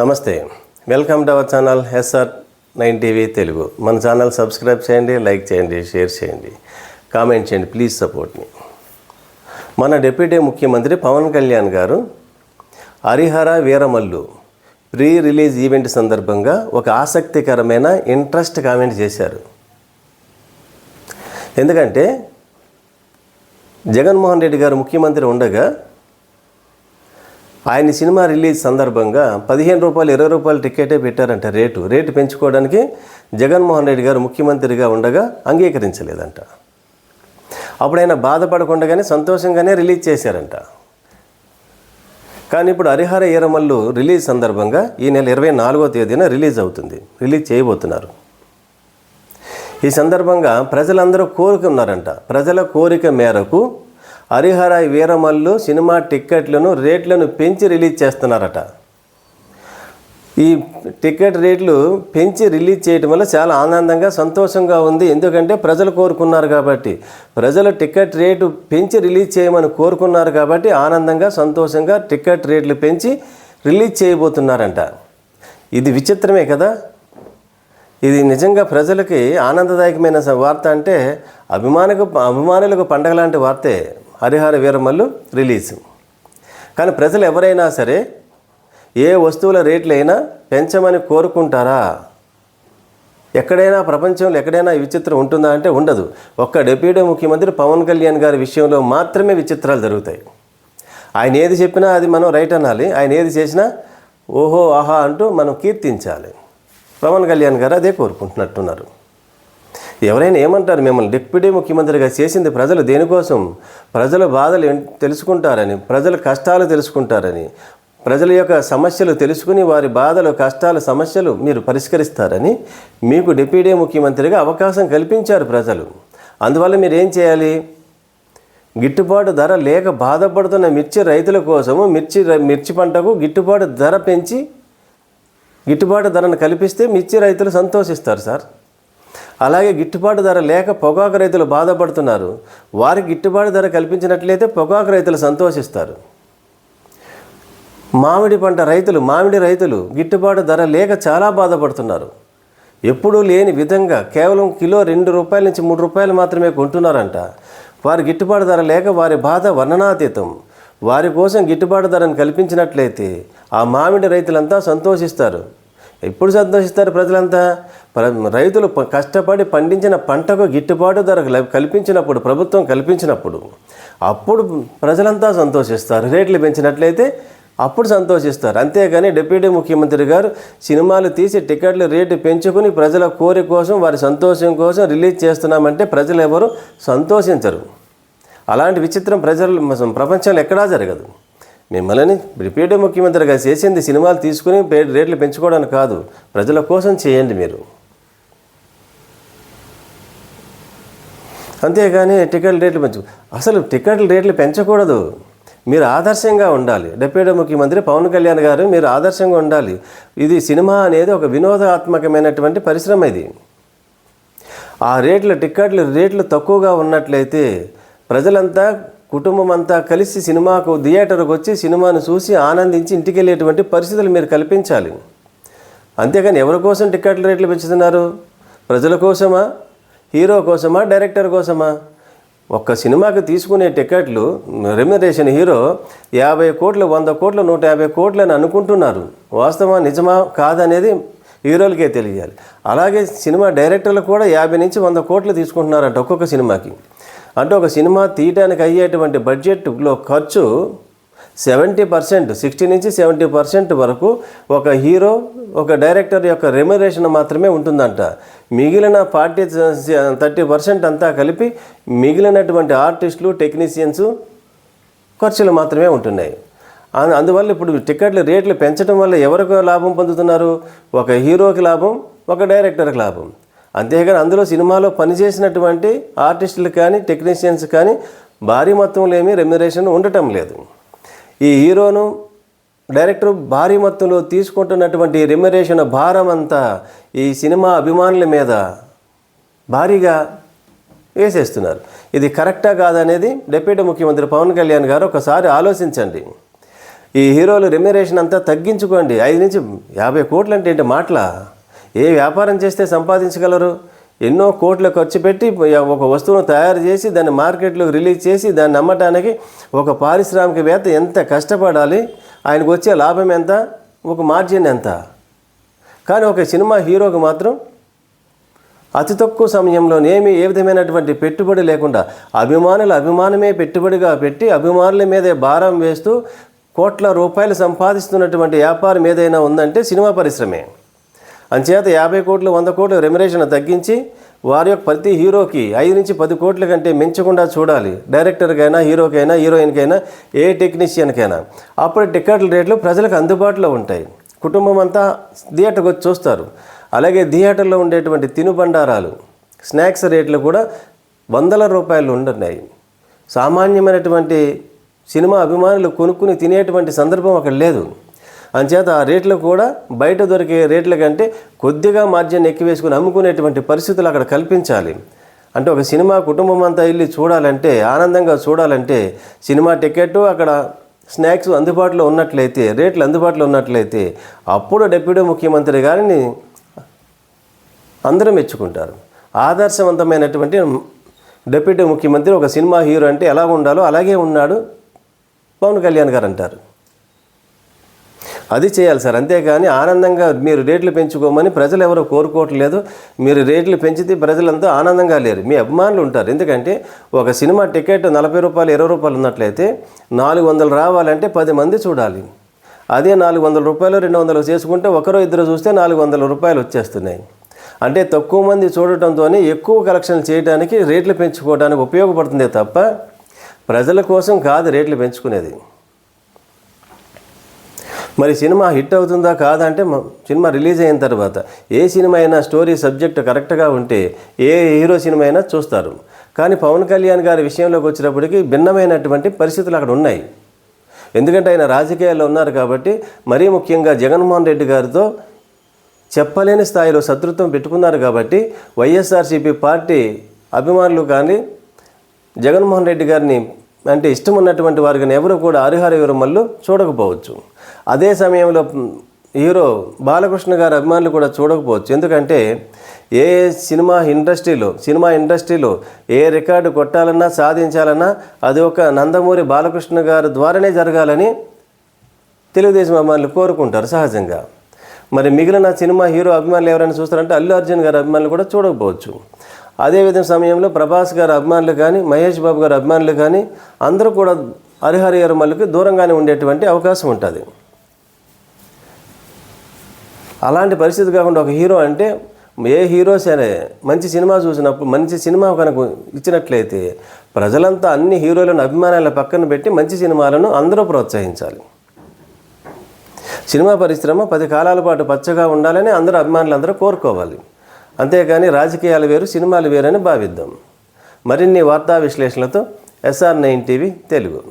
నమస్తే. Welcome to our channel SR nine TV Telugu. మన channel subscribe చేయండి like చేయండి షేర్ చేయండి కామెంట్ చేయండి ప్లీజ్ సపోర్ట్ని మన డిప్యూటీ ముఖ్యమంత్రి Pawan Kalyan garu Harihara Veeramallu pre release event సందర్భంగా ఒక ఆసక్తికరమైన ఇంట్రెస్ట్ కామెంట్ చేశారు. ఎందుకంటే జగన్మోహన్ రెడ్డి గారు ముఖ్యమంత్రి ఉండగా ఆయన సినిమా రిలీజ్ సందర్భంగా పదిహేను రూపాయలు ఇరవై రూపాయలు టికెటే పెట్టారంట రేటు. రేటు పెంచుకోవడానికి జగన్మోహన్ రెడ్డి గారు ముఖ్యమంత్రిగా ఉండగా అంగీకరించలేదంట. అప్పుడు ఆయన బాధపడకుండానే సంతోషంగానే రిలీజ్ చేశారంట. కానీ ఇప్పుడు హరిహర ఈరమల్లు రిలీజ్ సందర్భంగా ఈ నెల ఇరవై నాలుగో తేదీన రిలీజ్ అవుతుంది. రిలీజ్ చేయబోతున్నారు. ఈ సందర్భంగా ప్రజలందరూ కోరుకున్నారంట. ప్రజల కోరిక మేరకు హరిహర వీరమల్లు సినిమా టిక్కెట్లను రేట్లను పెంచి రిలీజ్ చేస్తున్నారట. ఈ టికెట్ రేట్లు పెంచి రిలీజ్ చేయడం వల్ల చాలా ఆనందంగా సంతోషంగా ఉంది. ఎందుకంటే ప్రజలు కోరుకున్నారు కాబట్టి. ప్రజలు టికెట్ రేటు పెంచి రిలీజ్ చేయమని కోరుకున్నారు కాబట్టి ఆనందంగా సంతోషంగా టికెట్ రేట్లు పెంచి రిలీజ్ చేయబోతున్నారంట. ఇది విచిత్రమే కదా? ఇది నిజంగా ప్రజలకి ఆనందదాయకమైన వార్త అంటే అభిమానకు అభిమానులకు పండగ లాంటి వార్తే. హరిహర వీరమల్లు రిలీజ్. కానీ ప్రజలు ఎవరైనా సరే ఏ వస్తువుల రేట్లైనా పెంచమని కోరుకుంటారా? ఎక్కడైనా ప్రపంచంలో ఎక్కడైనా విచిత్రం ఉంటుందా అంటే ఉండదు. ఒక్క డిప్యూటీ ముఖ్యమంత్రి పవన్ కళ్యాణ్ గారి విషయంలో మాత్రమే విచిత్రాలు జరుగుతాయి. ఆయన ఏది చెప్పినా అది మనం రైట్ అనాలి. ఆయన ఏది చేసినా ఓహో ఆహా అంటూ మనం కీర్తించాలి. పవన్ కళ్యాణ్ గారు అదే కోరుకుంటున్నట్టున్నారు. ఎవరైనా ఏమంటారు మిమ్మల్ని డిప్యూటీ ముఖ్యమంత్రిగా చేసింది ప్రజలు దేనికోసం? ప్రజల బాధలు తెలుసుకుంటారని ప్రజల కష్టాలు తెలుసుకుంటారని ప్రజల యొక్క సమస్యలు తెలుసుకుని వారి బాధలు కష్టాలు సమస్యలు మీరు పరిష్కరిస్తారని మీకు డిప్యూటీ ముఖ్యమంత్రిగా అవకాశం కల్పించారు ప్రజలు. అందువల్ల మీరు ఏం చేయాలి? గిట్టుబాటు ధర లేక బాధపడుతున్న మిర్చి రైతుల కోసము మిర్చి మిర్చి పంటకు గిట్టుబాటు ధర పెంచి గిట్టుబాటు ధరను కల్పిస్తే మిర్చి రైతులు సంతోషిస్తారు సార్. అలాగే గిట్టుబాటు ధర లేక పొగాకు రైతులు బాధపడుతున్నారు. వారికి గిట్టుబాటు ధర కల్పించినట్లయితే పొగాకు రైతులు సంతోషిస్తారు. మామిడి పంట రైతులు మామిడి రైతులు గిట్టుబాటు ధర లేక చాలా బాధపడుతున్నారు. ఎప్పుడూ లేని విధంగా కేవలం కిలో రెండు రూపాయల నుంచి మూడు రూపాయలు మాత్రమే కొంటున్నారంట. వారి గిట్టుబాటు ధర లేక వారి బాధ వర్ణనాతీతం. వారి కోసం గిట్టుబాటు ధరను కల్పించినట్లయితే ఆ మామిడి రైతులంతా సంతోషిస్తారు. ఎప్పుడు సంతోషిస్తారు ప్రజలంతా? రైతులు కష్టపడి పండించిన పంటకు గిట్టుబాటు ధర కల్పించినప్పుడు ప్రభుత్వం కల్పించినప్పుడు అప్పుడు ప్రజలంతా సంతోషిస్తారు. రేట్లు పెంచినట్లయితే అప్పుడు సంతోషిస్తారు. అంతేగాని డిప్యూటీ ముఖ్యమంత్రి గారు సినిమాలు తీసి టికెట్లు రేటు పెంచుకుని ప్రజల కోరిక కోసం వారి సంతోషం కోసం రిలీజ్ చేస్తున్నామంటే ప్రజలు ఎవరు సంతోషించరు. అలాంటి విచిత్రం ప్రజలు ప్రపంచంలో ఎక్కడా జరగదు. మిమ్మల్ని డిప్యూటీ ముఖ్యమంత్రిగా చేసింది సినిమాలు తీసుకుని రేట్లు పెంచుకోవడానికి కాదు. ప్రజల కోసం చేయండి మీరు. అంతేగాని టికెట్ రేట్లు పెంచు అసలు టికెట్ల రేట్లు పెంచకూడదు. మీరు ఆదర్శంగా ఉండాలి. డిప్యూటీ ముఖ్యమంత్రి పవన్ కళ్యాణ్ గారు మీరు ఆదర్శంగా ఉండాలి. ఇది సినిమా అనేది ఒక వినోదాత్మకమైనటువంటి పరిశ్రమ ఇది. ఆ రేట్ల టిక్కెట్లు రేట్లు తక్కువగా ఉన్నట్లయితే ప్రజలంతా కుటుంబం అంతా కలిసి సినిమాకు థియేటర్కి వచ్చి సినిమాను చూసి ఆనందించి ఇంటికి వెళ్ళేటువంటి పరిస్థితులు మీరు కల్పించాలి. అంతేగాని ఎవరి కోసం టికెట్ల రేట్లు పెంచుతున్నారు? ప్రజల కోసమా? హీరో కోసమా? డైరెక్టర్ కోసమా? ఒక్క సినిమాకి తీసుకునే టికెట్లు రెమ్యునరేషన్ హీరో యాభై కోట్లు వంద కోట్లు నూట యాభై కోట్లు అని అనుకుంటున్నారు. వాస్తవం నిజమా? కాదనేది హీరోలకే తెలియాలి. అలాగే సినిమా డైరెక్టర్లు కూడా యాభై నుంచి వంద కోట్లు తీసుకుంటున్నారంట ఒక్కొక్క సినిమాకి. అంటే ఒక సినిమా తీయడానికి అయ్యేటువంటి బడ్జెట్లో ఖర్చు సెవెంటీ పర్సెంట్ సిక్స్టీ నుంచి సెవెంటీ పర్సెంట్ వరకు ఒక హీరో ఒక డైరెక్టర్ యొక్క రెమ్యురేషన్ మాత్రమే ఉంటుందంట. మిగిలిన ఫార్టీ థర్టీ పర్సెంట్ అంతా కలిపి మిగిలినటువంటి ఆర్టిస్టులు టెక్నీషియన్స్ ఖర్చులు మాత్రమే ఉంటున్నాయి. అందువల్ల ఇప్పుడు టికెట్ల రేట్లు పెంచడం వల్ల ఎవరికి లాభం పొందుతున్నారు? ఒక హీరోకి లాభం ఒక డైరెక్టర్కి లాభం. అంతేగాని అందులో సినిమాలో పనిచేసినటువంటి ఆర్టిస్టులు కానీ టెక్నీషియన్స్ కానీ భారీ మొత్తంలో ఏమీ రెమ్యురేషన్ ఉండటం లేదు. ఈ హీరోను డైరెక్టర్ భారీ మొత్తంలో తీసుకుంటున్నటువంటి రెమ్యురేషన్ భారం అంతా ఈ సినిమా అభిమానుల మీద భారీగా వేసేస్తున్నారు. ఇది కరెక్టా కాదనేది డిప్యూటీ ముఖ్యమంత్రి పవన్ కళ్యాణ్ గారు ఒకసారి ఆలోచించండి. ఈ హీరోలు రెమ్యురేషన్ అంతా తగ్గించుకోండి. ఐదు నుంచి యాభై కోట్లు అంటే ఏంటి మాటల? ఏ వ్యాపారం చేస్తే సంపాదించగలరు? ఎన్నో కోట్లు ఖర్చు పెట్టి ఒక వస్తువును తయారు చేసి దాన్ని మార్కెట్లోకి రిలీజ్ చేసి దాన్ని అమ్మటానికి ఒక పారిశ్రామికవేత్త ఎంత కష్టపడాలి? ఆయనకు వచ్చే లాభం ఎంత? ఒక మార్జిన్ ఎంత? కానీ ఒక సినిమా హీరోకి మాత్రం అతి తక్కువ సమయంలోనేమి ఏ విధమైనటువంటి పెట్టుబడి లేకుండా అభిమానుల అభిమానమే పెట్టుబడిగా పెట్టి అభిమానుల మీదే భారం వేస్తూ కోట్ల రూపాయలు సంపాదిస్తున్నటువంటి వ్యాపారం ఏదైనా ఉందంటే సినిమా పరిశ్రమే. అంచేత యాభై కోట్లు వంద కోట్లు రెమ్యురేషన్ తగ్గించి వారి యొక్క ప్రతి హీరోకి ఐదు నుంచి పది కోట్ల కంటే మించకుండా చూడాలి. డైరెక్టర్కైనా హీరోకైనా హీరోయిన్కైనా ఏ టెక్నీషియన్కైనా అప్పుడు టికెట్ల రేట్లు ప్రజలకు అందుబాటులో ఉంటాయి. కుటుంబం అంతా థియేటర్కి వచ్చి చూస్తారు. అలాగే థియేటర్లో ఉండేటువంటి తినుబండారాలు స్నాక్స్ రేట్లు కూడా వందల రూపాయలు ఉంటున్నాయి. సామాన్యమైనటువంటి సినిమా అభిమానులు కొనుక్కుని తినేటువంటి సందర్భం అక్కడ లేదు. అంచేత ఆ రేట్లు కూడా బయట దొరికే రేట్ల కంటే కొద్దిగా మార్జిన్ ఎక్కివేసుకుని అమ్ముకునేటువంటి పరిస్థితులు అక్కడ కల్పించాలి. అంటే ఒక సినిమా కుటుంబం అంతా వెళ్ళి చూడాలంటే ఆనందంగా చూడాలంటే సినిమా టికెట్ అక్కడ స్నాక్స్ అందుబాటులో ఉన్నట్లయితే రేట్లు అందుబాటులో ఉన్నట్లయితే అప్పుడు డిప్యూటీ ముఖ్యమంత్రి గారిని అందరూ మెచ్చుకుంటారు. ఆదర్శవంతమైనటువంటి డిప్యూటీ ముఖ్యమంత్రి ఒక సినిమా హీరో అంటే ఎలా ఉండాలో అలాగే ఉన్నాడు పవన్ కళ్యాణ్ గారు అంటారు. అది చేయాలి సార్. అంతేగాని ఆనందంగా మీరు రేట్లు పెంచుకోమని ప్రజలు ఎవరో కోరుకోవట్లేదు. మీరు రేట్లు పెంచితే ప్రజలంతా ఆనందంగా లేరు. మీ అభిమానులు ఉంటారు. ఎందుకంటే ఒక సినిమా టికెట్ నలభై రూపాయలు ఇరవై రూపాయలు ఉన్నట్లయితే నాలుగు వందలు రావాలంటే పది మంది చూడాలి. అదే నాలుగు వందల రూపాయలు రెండు వందలు చేసుకుంటే ఒకరో ఇద్దరు చూస్తే నాలుగు వందల రూపాయలు వచ్చేస్తున్నాయి. అంటే తక్కువ మంది చూడటంతో ఎక్కువ కలెక్షన్లు చేయడానికి రేట్లు పెంచుకోవడానికి ఉపయోగపడుతుందే తప్ప ప్రజల కోసం కాదు రేట్లు పెంచుకునేది. మరి సినిమా హిట్ అవుతుందా కాదంటే సినిమా రిలీజ్ అయిన తర్వాత ఏ సినిమా అయినా స్టోరీ సబ్జెక్ట్ కరెక్ట్గా ఉంటే ఏ హీరో సినిమా అయినా చూస్తారు. కానీ పవన్ కళ్యాణ్ గారి విషయంలోకి వచ్చినప్పటికీ భిన్నమైనటువంటి పరిస్థితులు అక్కడ ఉన్నాయి. ఎందుకంటే ఆయన రాజకీయాల్లో ఉన్నారు కాబట్టి మరీ ముఖ్యంగా జగన్మోహన్ రెడ్డి గారితో చెప్పలేని స్థాయిలో శత్రుత్వం పెట్టుకున్నారు కాబట్టి వైఎస్ఆర్సీపీ పార్టీ అభిమానులు కానీ జగన్మోహన్ రెడ్డి గారిని అంటే ఇష్టం ఉన్నటువంటి వారిని ఎవరు కూడా హరిహర విరమల్లు చూడకపోవచ్చు. అదే సమయంలో హీరో బాలకృష్ణ గారి అభిమానులు కూడా చూడకపోవచ్చు. ఎందుకంటే ఏ సినిమా ఇండస్ట్రీలో సినిమా ఇండస్ట్రీలో ఏ రికార్డు కొట్టాలన్నా సాధించాలన్నా అది ఒక నందమూరి బాలకృష్ణ గారి ద్వారానే జరగాలని తెలుగుదేశం అభిమానులు కోరుకుంటారు సహజంగా. మరి మిగిలిన సినిమా హీరో అభిమానులు ఎవరైనా చూస్తారంటే అల్లు అర్జున్ గారి అభిమానులు కూడా చూడకపోవచ్చు. అదేవిధంగా సమయంలో ప్రభాస్ గారి అభిమానులు కానీ మహేష్ బాబు గారి అభిమానులు కానీ అందరూ కూడా హరిహరి ఎరుమలకి దూరంగానే ఉండేటువంటి అవకాశం ఉంటుంది. అలాంటి పరిస్థితి కాకుండా ఒక హీరో అంటే ఏ హీరో సరే మంచి సినిమా చూసినప్పుడు మంచి సినిమా కనుక ఇచ్చినట్లయితే ప్రజలంతా అన్ని హీరోలను అభిమానాల పక్కన పెట్టి మంచి సినిమాలను అందరూ ప్రోత్సహించాలి. సినిమా పరిశ్రమ పది కాలాల పాటు పచ్చగా ఉండాలని అందరూ అభిమానులు అందరూ కోరుకోవాలి. అంతేగాని రాజకీయాలు వేరు సినిమాలు వేరని భావిద్దాం. మరిన్ని వార్తా విశ్లేషణలతో ఎస్ఆర్ నైన్ టీవీ తెలుగు.